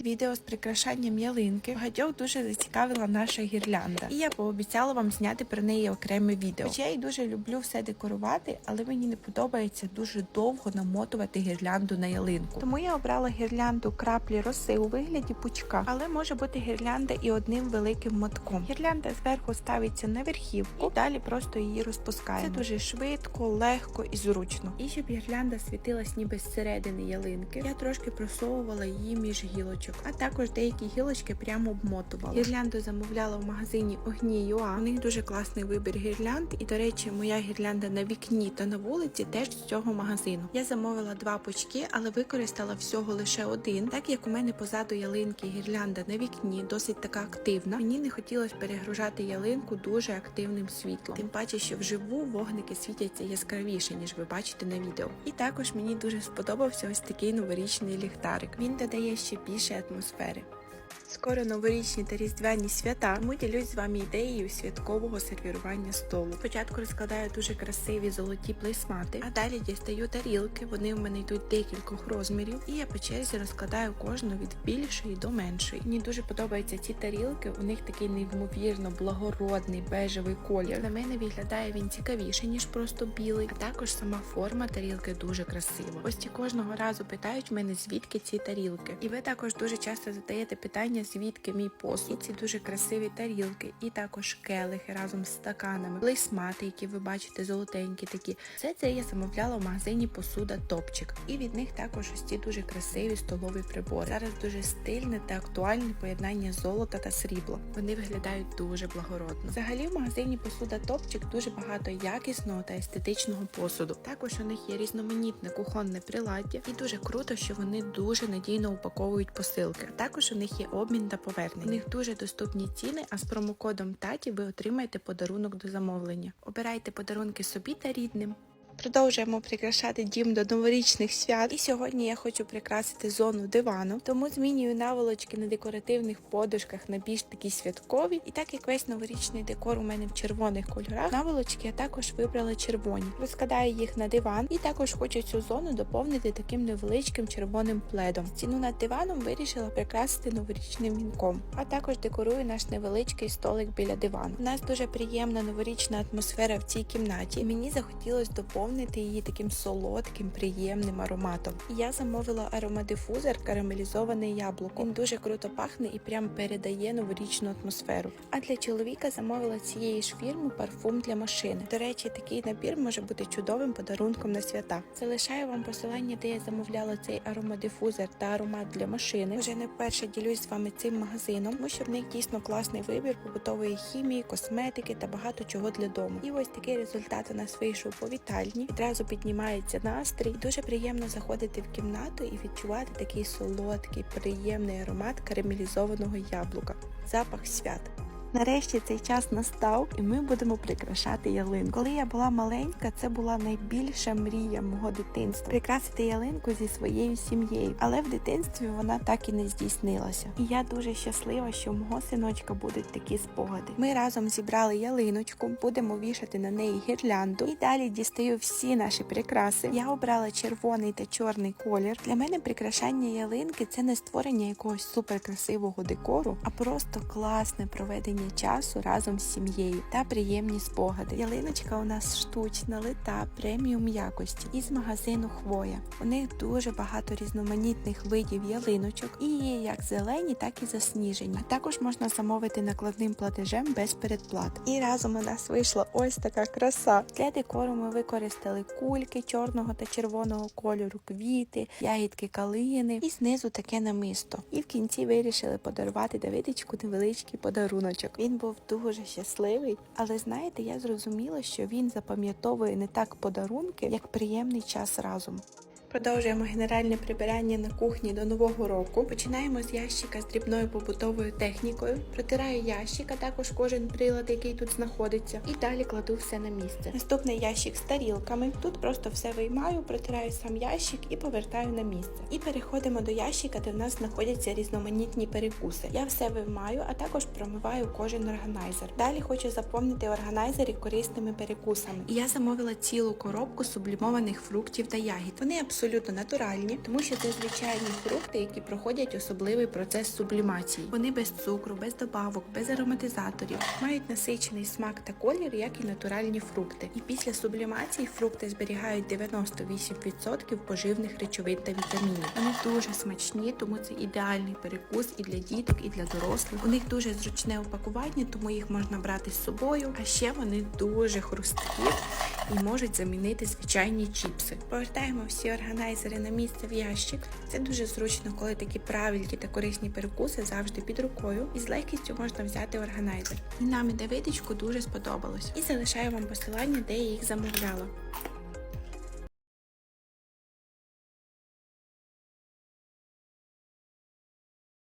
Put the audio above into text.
Відео з прикрашанням ялинки багатьох дуже зацікавила наша гірлянда, і я пообіцяла вам зняти про неї окреме відео. Хоча я й дуже люблю все декорувати, але мені не подобається дуже довго намотувати гірлянду на ялинку. Тому я обрала гірлянду краплі роси у вигляді пучка, але може бути гірлянда і одним великим мотком. Гірлянда зверху ставиться на верхівку, і далі просто її розпускаємо. Це дуже швидко, легко і зручно. І щоб гірлянда світилась ніби зсередини ялинки, я трошки просовувала її між гілочок, а також деякі гілочки прямо обмотувала. Гірлянду замовляла в магазині Огні Юа. У них дуже класний вибір гірлянд. І, до речі, моя гірлянда на вікні та на вулиці теж з цього магазину. Я замовила два пучки, але використала всього лише один. Так як у мене позаду ялинки гірлянда на вікні досить така активна. Мені не хотілося перегружати ялинку дуже активним світлом. Тим паче, що вживу вогники світяться яскравіше, ніж ви бачите на відео. І також мені дуже сподобався ось такий новорічний ліхтарик. Він додає ще більше atmosfera. Скоро новорічні та різдвяні свята, тому ділюсь з вами ідеєю святкового сервірування столу. Спочатку розкладаю дуже красиві золоті плейсмати, а далі дістаю тарілки. Вони в мене йдуть декількох розмірів, і я по черзі розкладаю кожну від більшої до меншої. Мені дуже подобаються ці тарілки. У них такий неймовірно благородний бежевий колір. На мене виглядає він цікавіше ніж просто білий. А також сама форма тарілки дуже красива. Гості кожного разу питають мене звідки ці тарілки. І ви також дуже часто задаєте питання, звідки мій посуд. І ці дуже красиві тарілки, і також келихи разом з стаканами, плейсмати, які ви бачите, золотенькі такі. Все це я замовляла в магазині посуда Топчик. І від них також ось ці дуже красиві столові прибори. Зараз дуже стильне та актуальне поєднання золота та срібла. Вони виглядають дуже благородно. Взагалі в магазині посуда Топчик дуже багато якісного та естетичного посуду. Також у них є різноманітне кухонне приладдя, і дуже круто, що вони дуже надійно упаковують посилки. Також у них є обмін та повернення. У них дуже доступні ціни, а з промокодом таті ви отримаєте подарунок до замовлення. Обирайте подарунки собі та рідним. Продовжуємо прикрашати дім до новорічних свят. І сьогодні я хочу прикрасити зону дивану, тому змінюю наволочки на декоративних подушках на більш такі святкові. І так як весь новорічний декор у мене в червоних кольорах, наволочки я також вибрала червоні. Розкладаю їх на диван і також хочу цю зону доповнити таким невеличким червоним пледом. Стіну над диваном вирішила прикрасити новорічним вінком, а також декорую наш невеличкий столик біля дивану. У нас дуже приємна новорічна атмосфера в цій кімнаті, мені захотілося доповнити її таким солодким, приємним ароматом. Я замовила аромадифузор карамелізоване яблуко. Він дуже круто пахне і прям передає новорічну атмосферу. А для чоловіка замовила цієї ж фірми парфум для машини. До речі, такий набір може бути чудовим подарунком на свята. Залишаю вам посилання, де я замовляла цей аромадифузор та аромат для машини. Вже не вперше ділюсь з вами цим магазином, тому що в них дійсно класний вибір побутової хімії, косметики та багато чого для дому. І ось такий результат у нас вийшов по вітальні. Відразу піднімається настрій. Дуже приємно заходити в кімнату і відчувати такий солодкий, приємний аромат карамелізованого яблука. Запах свят. Нарешті цей час настав, і ми будемо прикрашати ялинку. Коли я була маленька, це була найбільша мрія мого дитинства прикрасити ялинку зі своєю сім'єю. Але в дитинстві вона так і не здійснилася. І я дуже щаслива, що у мого синочка будуть такі спогади. Ми разом зібрали ялиночку, будемо вішати на неї гірлянду. І далі дістаю всі наші прикраси. Я обрала червоний та чорний колір. Для мене прикрашання ялинки це не створення якогось суперкрасивого декору, а просто класне проведення часу разом з сім'єю та приємні спогади. Ялиночка у нас штучна, лита, преміум якості із магазину Хвоя. У них дуже багато різноманітних видів ялиночок і як зелені, так і засніжені. А також можна замовити накладним платежем без передплат. І разом у нас вийшла ось така краса. Для декору ми використали кульки чорного та червоного кольору, квіти, ягідки калини і знизу таке намисто. І в кінці вирішили подарувати Давидичку невеличкий подаруночок. Він був дуже щасливий, але знаєте, я зрозуміла, що він запам'ятовує не так подарунки, як приємний час разом. Продовжуємо генеральне прибирання на кухні до нового року. Починаємо з ящика з дрібною побутовою технікою. Протираю ящик, а також кожен прилад, який тут знаходиться, і далі кладу все на місце. Наступний ящик з тарілками. Тут просто все виймаю, протираю сам ящик і повертаю на місце. І переходимо до ящика, де в нас знаходяться різноманітні перекуси. Я все виймаю, а також промиваю кожен органайзер. Далі хочу заповнити органайзери корисними перекусами. Я замовила цілу коробку сублімованих фруктів та ягід. Вони абсолютно абсолютно натуральні, тому що це звичайні фрукти, які проходять особливий процес сублімації. Вони без цукру, без добавок, без ароматизаторів, мають насичений смак та колір, як і натуральні фрукти. І після сублімації фрукти зберігають 98% поживних речовин та вітамінів. Вони дуже смачні, тому це ідеальний перекус і для діток, і для дорослих. У них дуже зручне упакування, тому їх можна брати з собою. А ще вони дуже хрусткі і можуть замінити звичайні чіпси. Повертаємо всі органайзери на місце в ящик. Це дуже зручно, коли такі правильні та корисні перекуси завжди під рукою, і з легкістю можна взяти органайзер. І нам і Давидичку дуже сподобалось. І залишаю вам посилання, де я їх замовляла.